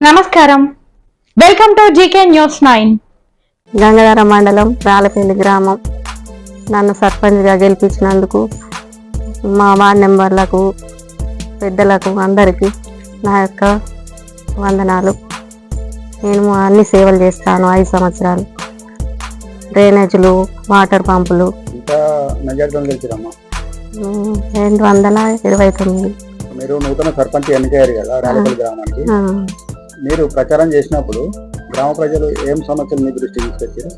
నమస్కారం. Welcome to GK news nine Gangadhara మండలం రాలపల్లి గ్రామం. నన్ను సర్పంచ్గా గెలిపించినందుకు మా వార్డ్ మెంబర్లకు పెద్దలకు అందరికీ నా యొక్క వందనాలు. నేను అన్ని సేవలు చేస్తాను ఐదు సంవత్సరాలు. డ్రైనేజీలు వాటర్ పంపులు. రెండు వందల ఇరవై తొమ్మిది. మీరు నూతన సర్పంచ్ ఎన్నికయ్యారు కదా రాయలపల్లి గ్రామానికి. మీరు ప్రచారం చేసినప్పుడు గ్రామ ప్రజలు ఏం సమస్యలు మీ దృష్టికి తీసుకొచ్చారు?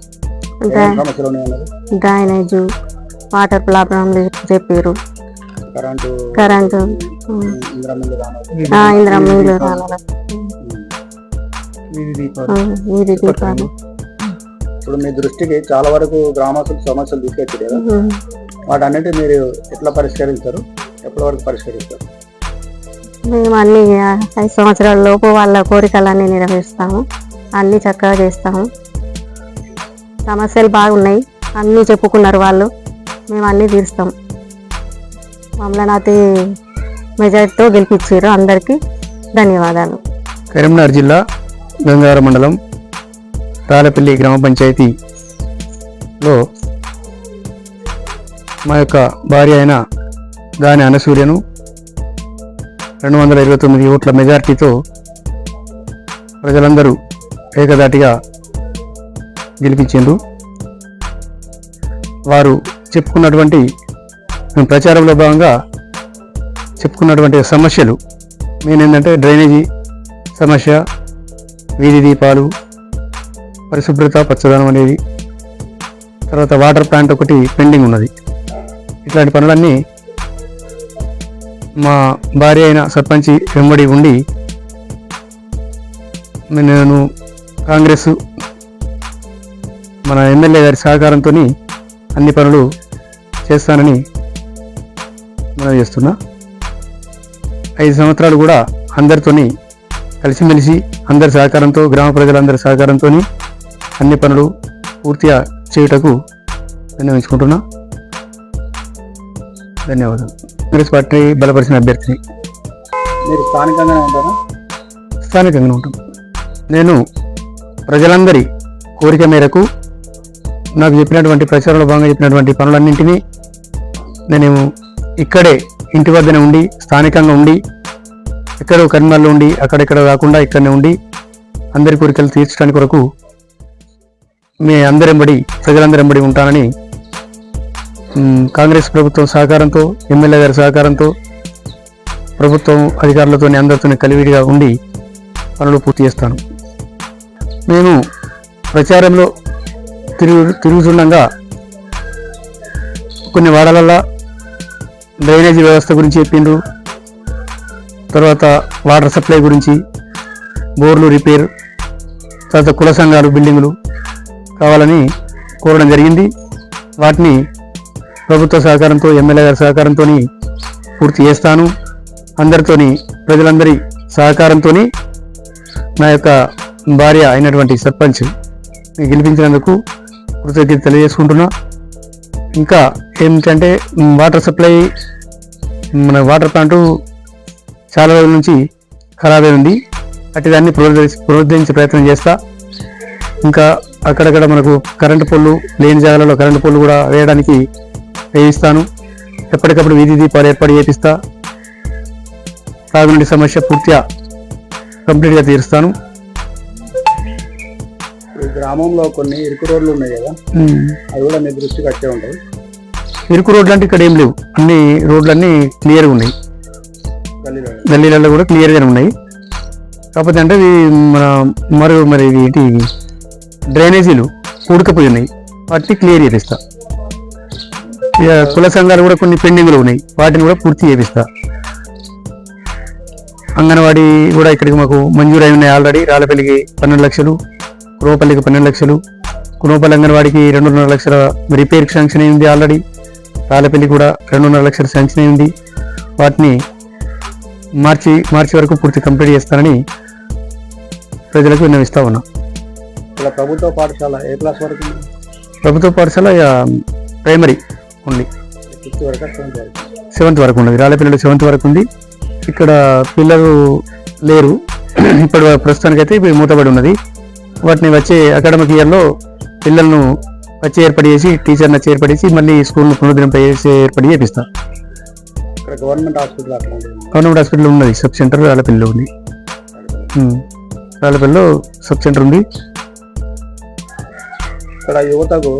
ఏం సమస్యలు డ్రైనేజు వాటర్ ప్రాబ్లం చెప్పారు కరెంటు కరెంటు. ఇంద్రమిల్లు వీధి దీపాలు. ఇప్పుడు మీ దృష్టికి చాలా వరకు గ్రామస్తులు సమస్యలు తీసుకొచ్చారు. వాటన్నిటి మీరు ఎట్లా పరిష్కరిస్తారు ఎప్పటి వరకు పరిష్కరిస్తారు మేము అన్ని ఐదు సంవత్సరాల లోపు వాళ్ళ కోరికలన్నీ నెరవేరుస్తాము. అన్నీ చక్కగా చేస్తాము. సమస్యలు బాగున్నాయి. అన్నీ చెప్పుకున్నారు వాళ్ళు. మేము అన్నీ తీరుస్తాం. మమ్మల్ని అతి మెజార్టీతో గెలిపించారు. అందరికీ ధన్యవాదాలు. కరీంనగర్ జిల్లా గంగారం మండలం రాలపల్లి గ్రామ పంచాయతీలో మా యొక్క భార్య అయిన దాని అనసూర్యను రెండు వందల ఇరవై తొమ్మిది ఓట్ల మెజార్టీతో ప్రజలందరూ ఏకదాటిగా గెలిపించారు వారు చెప్పుకున్నటువంటి ప్రచారంలో భాగంగా చెప్పుకున్నటువంటి సమస్యలు మెయిన్ ఏంటంటే డ్రైనేజీ సమస్య వీధి దీపాలు పరిశుభ్రత పచ్చదనం అనేది తర్వాత వాటర్ ప్లాంట్ ఒకటి పెండింగ్ ఉన్నది. ఇట్లాంటి పనులన్నీ మా భార్య అయిన సర్పంచి వెంబడి ఉండి నేను కాంగ్రెస్ మన ఎమ్మెల్యే గారి సహకారంతో అన్ని పనులు చేస్తానని మనం చేస్తున్నా. ఐదు సంవత్సరాలు కూడా అందరితోని కలిసిమెలిసి అందరి సహకారంతో గ్రామ ప్రజలందరి సహకారంతో అన్ని పనులు పూర్తిగా చేయుటకు నిర్ణయించుకుంటున్నా. ధన్యవాదాలు. కాంగ్రెస్ పార్టీ బలపరిచిన అభ్యర్థిని. మీరు స్థానికంగానే ఉంటారా? స్థానికంగా ఉంటాం. నేను ప్రజలందరి కోరిక మేరకు నాకు చెప్పినటువంటి ప్రచారంలో భాగంగా చెప్పినటువంటి పనులన్నింటినీ నేను ఇక్కడే ఇంటి వద్దనే ఉండి స్థానికంగా ఉండి ఎక్కడో కరీంనగర్లో ఉండి అక్కడెక్కడ కాకుండా ఇక్కడనే ఉండి అందరి కోరికలు తీర్చడానికి కొరకు మీ అందరెంబడి ప్రజలందరెంబడి ఉంటానని కాంగ్రెస్ ప్రభుత్వం సహకారంతో ఎమ్మెల్యే గారి సహకారంతో ప్రభుత్వం అధికారులతో అందరితో కలివిడిగా ఉండి పనులు పూర్తి చేస్తాను. మేము ప్రచారంలో తిరుగు తిరుగుతుండగా కొన్ని వాడలల్లో డ్రైనేజీ వ్యవస్థ గురించి చెప్పిండ్రు. తర్వాత వాటర్ సప్లై గురించి బోర్లు రిపేర్ తర్వాత కుల సంఘాలు బిల్డింగులు కావాలని కోరడం జరిగింది. వాటిని ప్రభుత్వ సహకారంతో ఎమ్మెల్యే గారి సహకారంతో పూర్తి చేస్తాను. అందరితోని ప్రజలందరి సహకారంతో నా యొక్క భార్య అయినటువంటి సర్పంచ్ గెలిపించినందుకు కృతజ్ఞత తెలియజేసుకుంటున్నా. ఇంకా ఏమిటంటే వాటర్ సప్లై మన వాటర్ ప్లాంటు చాలా రోజుల నుంచి ఖరాబ్ ఉంది. అట్టి దాన్ని పునరుద్ధరి పునరుద్ధరించే ప్రయత్నం చేస్తా. ఇంకా అక్కడక్కడ మనకు కరెంటు పొల్లు లేని జాగాలలో కరెంటు పొల్లు కూడా వేయడానికి వేయిస్తాను. ఎప్పటికప్పుడు వీధి దీపాలు ఏర్పాటు చేపిస్తా. తాగునీటి సమస్య పూర్తిగా కంప్లీట్గా తీరుస్తాను. గ్రామంలో కొన్ని ఇరుకు రోడ్లు ఉన్నాయి కదా? అవి కూడా మీ దృష్టికి వచ్చే ఉంటాయి. ఇరుకు రోడ్లు అంటే ఇక్కడ ఏం లేవు. అన్ని రోడ్లన్నీ క్లియర్గా ఉన్నాయి. గల్లీలో గల్లీలలో కూడా క్లియర్గానే ఉన్నాయి. కాకపోతే అంటే ఇవి మన మరి మరి ఇవి ఏంటి? డ్రైనేజీలు ఊడకపోయి ఉన్నాయి. వాటిని క్లియర్ చేపిస్తా. ఇక కుల సంఘాలు కూడా కొన్ని పెండింగ్లు ఉన్నాయి. వాటిని కూడా పూర్తి చేపిస్తా. అంగన్వాడీ కూడా ఇక్కడికి మాకు మంజూరు అయి ఉన్నాయి ఆల్రెడీ. రాళ్ళపల్లికి పన్నెండు లక్షలు కురోపల్లికి పన్నెండు లక్షలు కురోపల్లి అంగన్వాడికి రెండున్నర లక్షల రిపేర్ శాంక్షన్ అయింది ఆల్రెడీ. రాళ్ళపల్లి కూడా రెండున్నర లక్షల శాంక్షన్ అయింది. వాటిని మార్చి మార్చి వరకు పూర్తి కంప్లీట్ చేస్తానని ప్రజలకు విన్నవిస్తా ఉన్నా. ప్రభుత్వ పాఠశాల ఏ క్లాస్ వరకు? ప్రభుత్వ పాఠశాల ఇక ప్రైమరీ. ఉంది. సెవెంత్ వరకు ఉన్నది. రాళ్ళపల్లిలో సెవెంత్ వరకు ఉంది. ఇక్కడ పిల్లలు లేరు. ఇప్పుడు ప్రస్తుతానికైతే ఇవి మూతబడి ఉన్నది. వాటిని వచ్చే అకాడమిక్ ఇయర్లో పిల్లలను వచ్చి ఏర్పాటు చేసి టీచర్ని వచ్చి ఏర్పాటు చేసి మళ్ళీ స్కూల్ను పునరుద్ధరింప చేసి ఏర్పాటు చేపిస్తాం ఇక్కడ గవర్నమెంట్ హాస్పిటల్ గవర్నమెంట్ హాస్పిటల్ ఉన్నది. సబ్ సెంటర్ రాళ్ళపల్లిలో ఉంది. రాళ్ళపల్లిలో సబ్ సెంటర్ ఉంది. ఇక్కడ యువతకు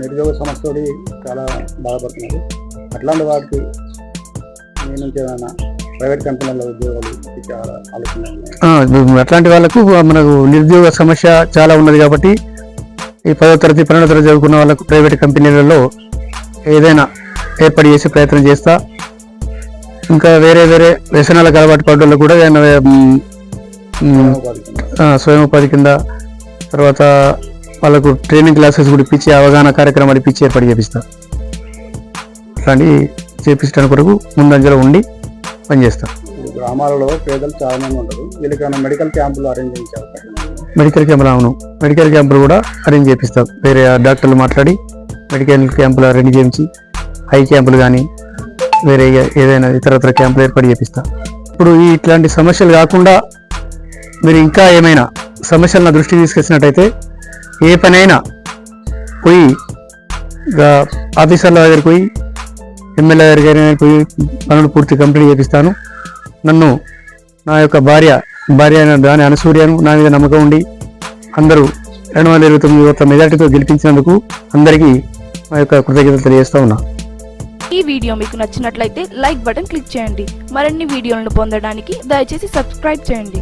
నిరుద్యోగ సమస్యలు చాలా బాధపడుతున్నారు. అట్లాంటి వాటికి మీ నుంచి ఏమైనా ప్రైవేట్ కంపెనీల ఉద్యోగాలు ఇచ్చే ఆలోచన అట్లాంటి వాళ్ళకు మనకు నిరుద్యోగ సమస్య చాలా ఉన్నది కాబట్టి ఈ పదో తరగతి పన్నెండో తరగతి చదువుకున్న వాళ్ళకు ప్రైవేట్ కంపెనీలలో ఏదైనా ఏర్పాటు చేసే ప్రయత్నం చేస్తా. ఇంకా వేరే వేరే వ్యసనాలకు అలవాటు పడ్డ వాళ్ళు కూడా ఏదైనా స్వయం ఉపాధి కింద తర్వాత వాళ్ళకు ట్రైనింగ్ క్లాసెస్ కూడా ఇప్పించి అవగాహన కార్యక్రమాలు ఇప్పించి ఏర్పాటు చేపిస్తా. అట్లాంటి చేపించడానికి కొరకు ముందంజలో ఉండి పనిచేస్తా. గ్రామాలలో పేదలు చాలా మంది ఉంటారు. వీళ్ళకి మెడికల్ క్యాంపులు అరేంజ్ చేయించే అవకాశం ఉందా? మెడికల్ క్యాంపులు అవును. మెడికల్ క్యాంపులు కూడా అరేంజ్ చేపిస్తాం. వేరే డాక్టర్లు మాట్లాడి మెడికల్ క్యాంపులు అరేంజ్ చేయించి హై క్యాంపులు కానీ వేరే ఏదైనా ఇతరత్ర క్యాంపులు ఏర్పాటు చేపిస్తా. ఇప్పుడు ఈ ఇట్లాంటి సమస్యలు కాకుండా మీరు ఇంకా ఏమైనా సమస్యలు నా దృష్టికి తీసుకొచ్చినట్టయితే ఏ పనైనా పోయి ఆఫీసర్ల దగ్గరికి పోయి ఎమ్మెల్యే దగ్గరికి పోయి పనులు పూర్తి కంప్లీట్ చేపిస్తాను. నన్ను నా యొక్క భార్య భార్య అయిన దాని అనసూర్యను నా మీద నమ్మకం ఉండి అందరూ రెండు వందల ఇరవై తొమ్మిది ఓట్ల మెజార్టీతో గెలిపించినందుకు అందరికీ మా యొక్క కృతజ్ఞతలు తెలియజేస్తా ఉన్నా. ఈ వీడియో మీకు నచ్చినట్లయితే లైక్ బటన్ క్లిక్ చేయండి. మరిన్ని వీడియోలను పొందడానికి దయచేసి సబ్స్క్రైబ్ చేయండి.